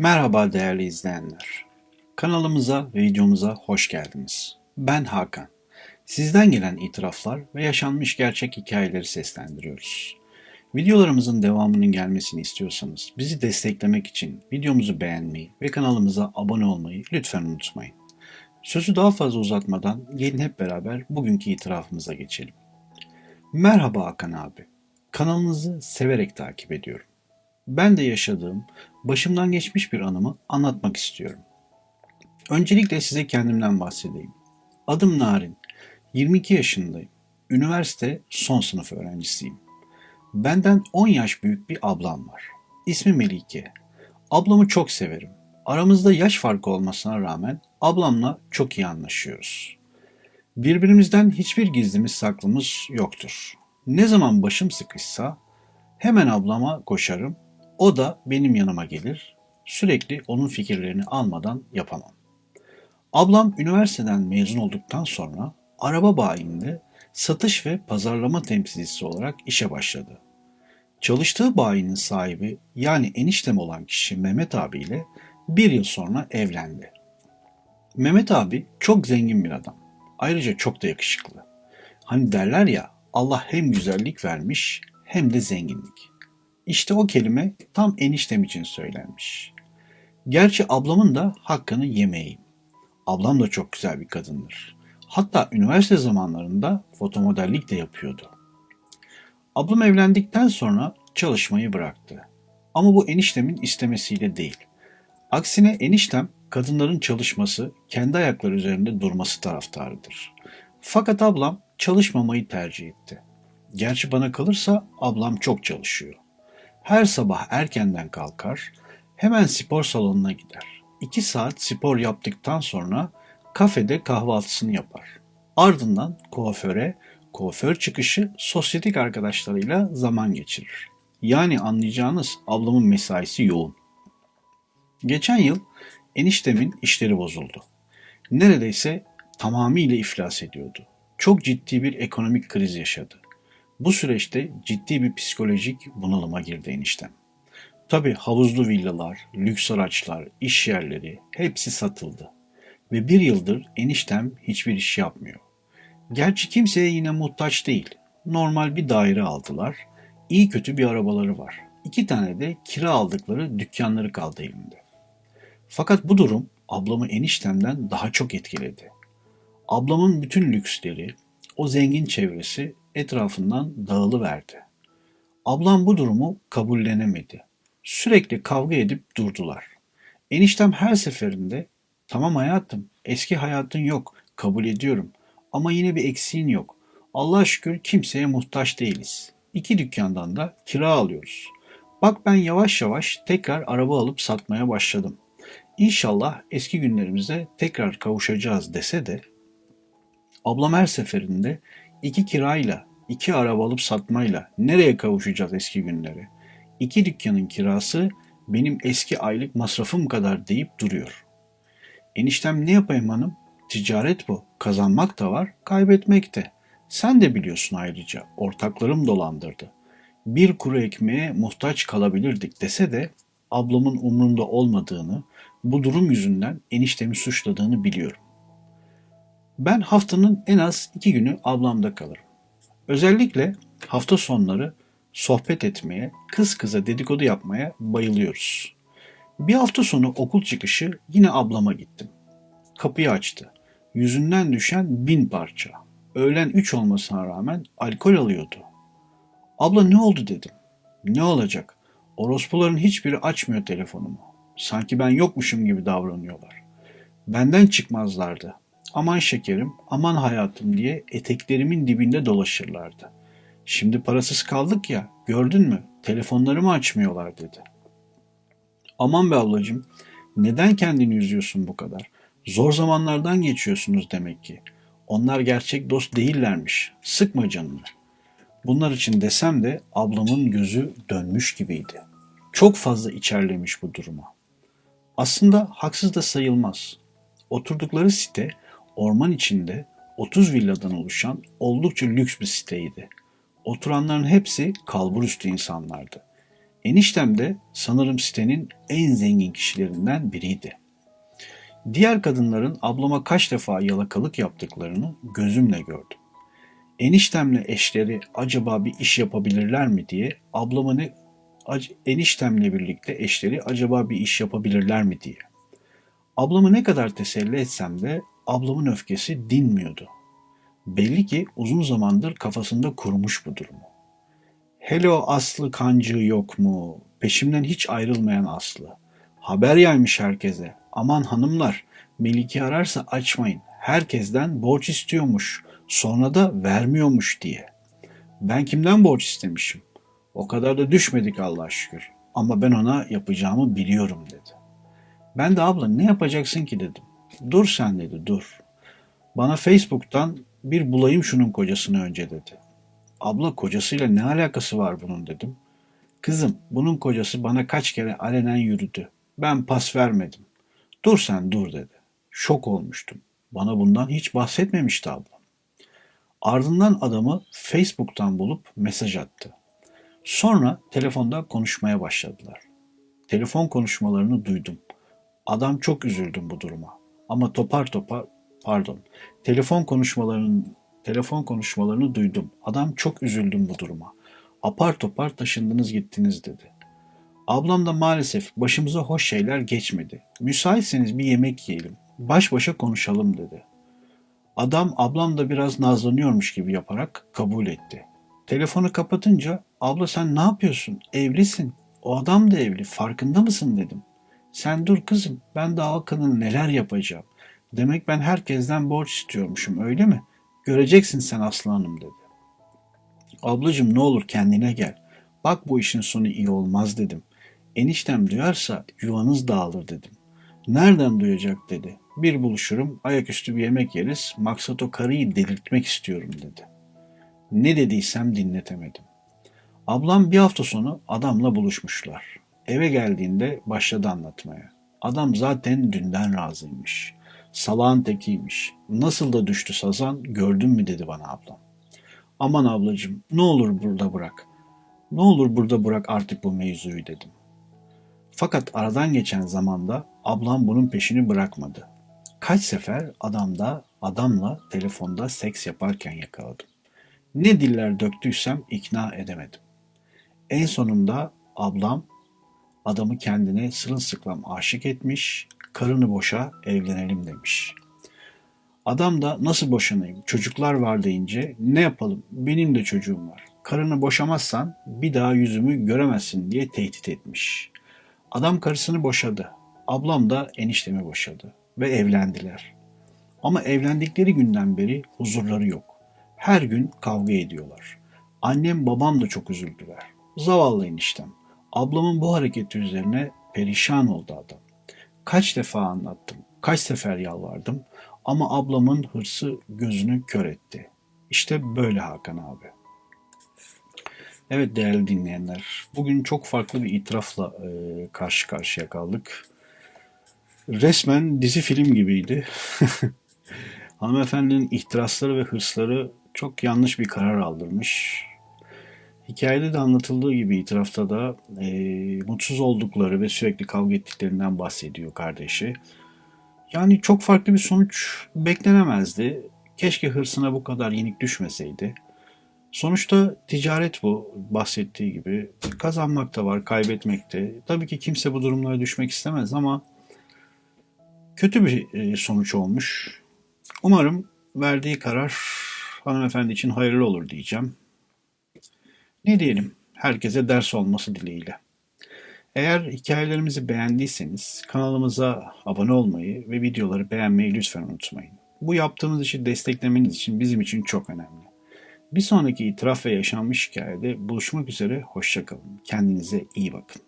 Merhaba değerli izleyenler. Kanalımıza videomuza hoş geldiniz. Ben Hakan. Sizden gelen itiraflar ve yaşanmış gerçek hikayeleri seslendiriyoruz. Videolarımızın devamının gelmesini istiyorsanız bizi desteklemek için videomuzu beğenmeyi ve kanalımıza abone olmayı lütfen unutmayın. Sözü daha fazla uzatmadan gelin hep beraber bugünkü itirafımıza geçelim. Merhaba Hakan abi. Kanalınızı severek takip ediyorum. Ben de yaşadığım, başımdan geçmiş bir anımı anlatmak istiyorum. Öncelikle size kendimden bahsedeyim. Adım Narin. 22 yaşındayım. Üniversite son sınıf öğrencisiyim. Benden 10 yaş büyük bir ablam var. İsmi Melike. Ablamı çok severim. Aramızda yaş farkı olmasına rağmen ablamla çok iyi anlaşıyoruz. Birbirimizden hiçbir gizlimiz saklımız yoktur. Ne zaman başım sıkışsa hemen ablama koşarım. O da benim yanıma gelir. Sürekli onun fikirlerini almadan yapamam. Ablam üniversiteden mezun olduktan sonra araba bayinde satış ve pazarlama temsilcisi olarak işe başladı. Çalıştığı bayinin sahibi yani eniştem olan kişi Mehmet abiyle bir yıl sonra evlendi. Mehmet abi çok zengin bir adam. Ayrıca çok da yakışıklı. Hani derler ya Allah hem güzellik vermiş hem de zenginlik. İşte o kelime tam eniştem için söylenmiş. Gerçi ablamın da hakkını yemeyeyim. Ablam da çok güzel bir kadındır. Hatta üniversite zamanlarında fotomodellik de yapıyordu. Ablam evlendikten sonra çalışmayı bıraktı. Ama bu eniştemin istemesiyle değil. Aksine eniştem kadınların çalışması, kendi ayakları üzerinde durması taraftarıdır. Fakat ablam çalışmamayı tercih etti. Gerçi bana kalırsa ablam çok çalışıyor. Her sabah erkenden kalkar, hemen spor salonuna gider. İki saat spor yaptıktan sonra kafede kahvaltısını yapar. Ardından kuaföre, kuaför çıkışı sosyetik arkadaşlarıyla zaman geçirir. Yani anlayacağınız ablamın mesaisi yoğun. Geçen yıl eniştemin işleri bozuldu. Neredeyse tamamıyla iflas ediyordu. Çok ciddi bir ekonomik kriz yaşadı. Bu süreçte ciddi bir psikolojik bunalıma girdi eniştem. Tabi havuzlu villalar, lüks araçlar, iş yerleri hepsi satıldı. Ve bir yıldır eniştem hiçbir iş yapmıyor. Gerçi kimseye yine muhtaç değil. Normal bir daire aldılar. İyi kötü bir arabaları var. İki tane de kira aldıkları dükkanları kaldı elinde. Fakat bu durum ablamı eniştemden daha çok etkiledi. Ablamın bütün lüksleri, o zengin çevresi etrafından dağılıverdi. Ablam bu durumu kabullenemedi. Sürekli kavga edip durdular. Eniştem her seferinde tamam hayatım eski hayatın yok kabul ediyorum ama yine bir eksiğin yok. Allah şükür kimseye muhtaç değiliz. İki dükkandan da kira alıyoruz. Bak ben yavaş yavaş tekrar araba alıp satmaya başladım. İnşallah eski günlerimize tekrar kavuşacağız dese de ablam her seferinde iki kirayla, iki araba alıp satmayla nereye kavuşacağız eski günlere? İki dükkanın kirası benim eski aylık masrafım kadar deyip duruyor. Eniştem ne yapayım hanım? Ticaret bu. Kazanmak da var, kaybetmek de. Sen de biliyorsun ayrıca. Ortaklarım dolandırdı. Bir kuru ekmeğe muhtaç kalabilirdik dese de ablamın umrunda olmadığını, bu durum yüzünden eniştemi suçladığını biliyorum. Ben haftanın en az iki günü ablamda kalırım. Özellikle hafta sonları sohbet etmeye, kız kıza dedikodu yapmaya bayılıyoruz. Bir hafta sonu okul çıkışı yine ablama gittim. Kapıyı açtı. Yüzünden düşen bin parça. Öğlen üç olmasına rağmen alkol alıyordu. Abla ne oldu dedim. Ne olacak? Orospuların hiçbiri açmıyor telefonumu. Sanki ben yokmuşum gibi davranıyorlar. Benden çıkmazlardı. Aman şekerim, aman hayatım diye eteklerimin dibinde dolaşırlardı. Şimdi parasız kaldık ya, gördün mü? Telefonlarımı açmıyorlar dedi. Aman be ablacığım, neden kendini üzüyorsun bu kadar? Zor zamanlardan geçiyorsunuz demek ki. Onlar gerçek dost değillermiş. Sıkma canını. Bunlar için desem de ablamın gözü dönmüş gibiydi. Çok fazla içerlemiş bu duruma. Aslında haksız da sayılmaz. Oturdukları site orman içinde 30 villadan oluşan oldukça lüks bir siteydi. Oturanların hepsi kalburüstü insanlardı. Eniştem de sanırım sitenin en zengin kişilerinden biriydi. Diğer kadınların ablama kaç defa yalakalık yaptıklarını gözümle gördüm. Eniştemle eşleri acaba bir iş yapabilirler mi diye ablama ne eniştemle birlikte eşleri acaba bir iş yapabilirler mi diye. Ablamı ne kadar teselli etsem de ablamın öfkesi dinmiyordu. Belli ki uzun zamandır kafasında kurmuş bu durumu. Hello Aslı kancığı yok mu? Peşimden hiç ayrılmayan Aslı. Haber yaymış herkese. Aman hanımlar, Melike ararsa açmayın. Herkesten borç istiyormuş. Sonra da vermiyormuş diye. Ben kimden borç istemişim? O kadar da düşmedik Allah'a şükür. Ama ben ona yapacağımı biliyorum dedi. Ben de abla ne yapacaksın ki dedim. Dur sen dedi dur. Bana Facebook'tan bir bulayım şunun kocasını önce dedi. Abla kocasıyla ne alakası var bunun dedim. Kızım bunun kocası bana kaç kere alenen yürüdü. Ben pas vermedim. Dur sen dur dedi. Şok olmuştum. Bana bundan hiç bahsetmemişti ablam. Ardından adamı Facebook'tan bulup mesaj attı. Sonra telefonda konuşmaya başladılar. Telefon konuşmalarını duydum. Adam çok üzüldüm bu duruma. Ama topar topar pardon. Telefon konuşmalarının telefon konuşmalarını duydum. Adam çok üzüldüm bu duruma. Apar topar taşındınız gittiniz dedi. Ablam da maalesef başımıza hoş şeyler geçmedi. Müsaitseniz bir yemek yiyelim. Baş başa konuşalım dedi. Adam ablam da biraz nazlanıyormuş gibi yaparak kabul etti. Telefonu kapatınca abla sen ne yapıyorsun? Evlisin. O adam da evli. Farkında mısın dedim. Sen dur kızım. Ben daha Hakan'ın neler yapacağım. Demek ben herkesten borç istiyormuşum öyle mi? Göreceksin sen Aslı Hanım dedi. Ablacım ne olur kendine gel. Bak bu işin sonu iyi olmaz dedim. Eniştem duyarsa yuvanız dağılır dedim. Nereden duyacak dedi. Bir buluşurum, ayaküstü bir yemek yeriz, maksat o karıyı delirtmek istiyorum dedi. Ne dediysem dinletemedim. Ablam bir hafta sonu adamla buluşmuşlar. Eve geldiğinde başladı anlatmaya. Adam zaten dünden razıymış. Salağın tekiymiş. Nasıl da düştü sazan gördün mü dedi bana ablam. Aman ablacığım ne olur burada bırak. Ne olur burada bırak artık bu mevzuyu dedim. Fakat aradan geçen zamanda ablam bunun peşini bırakmadı. Kaç sefer adamda adamla telefonda seks yaparken yakaladım. Ne diller döktüysem ikna edemedim. En sonunda ablam adamı kendine sırılsıklam aşık etmiş, karını boşa evlenelim demiş. Adam da nasıl boşanayım çocuklar var deyince ne yapalım benim de çocuğum var. Karını boşamazsan bir daha yüzümü göremezsin diye tehdit etmiş. Adam karısını boşadı. Ablam da eniştemi boşadı ve evlendiler. Ama evlendikleri günden beri huzurları yok. Her gün kavga ediyorlar. Annem babam da çok üzüldüler. Zavallı eniştem. Ablamın bu hareketi üzerine perişan oldu adam. Kaç defa anlattım, kaç sefer yalvardım ama ablamın hırsı gözünü kör etti. İşte böyle Hakan abi. Evet değerli dinleyenler, bugün çok farklı bir itirafla e, karşı karşıya kaldık. Resmen dizi film gibiydi. Hanımefendinin ihtirasları ve hırsları çok yanlış bir karar aldırmış. Hikayede de anlatıldığı gibi itirafta da e, mutsuz oldukları ve sürekli kavga ettiklerinden bahsediyor kardeşi. Yani çok farklı bir sonuç beklenemezdi. Keşke hırsına bu kadar yenik düşmeseydi. Sonuçta ticaret bu bahsettiği gibi. Kazanmak da var, kaybetmek de. Tabii ki kimse bu durumlara düşmek istemez ama kötü bir sonuç olmuş. Umarım verdiği karar hanımefendi için hayırlı olur diyeceğim. Ne diyelim? Herkese ders olması dileğiyle. Eğer hikayelerimizi beğendiyseniz kanalımıza abone olmayı ve videoları beğenmeyi lütfen unutmayın. Bu yaptığımız işi desteklemeniz için bizim için çok önemli. Bir sonraki itiraf ve yaşanmış hikayede buluşmak üzere, hoşçakalın. Kendinize iyi bakın.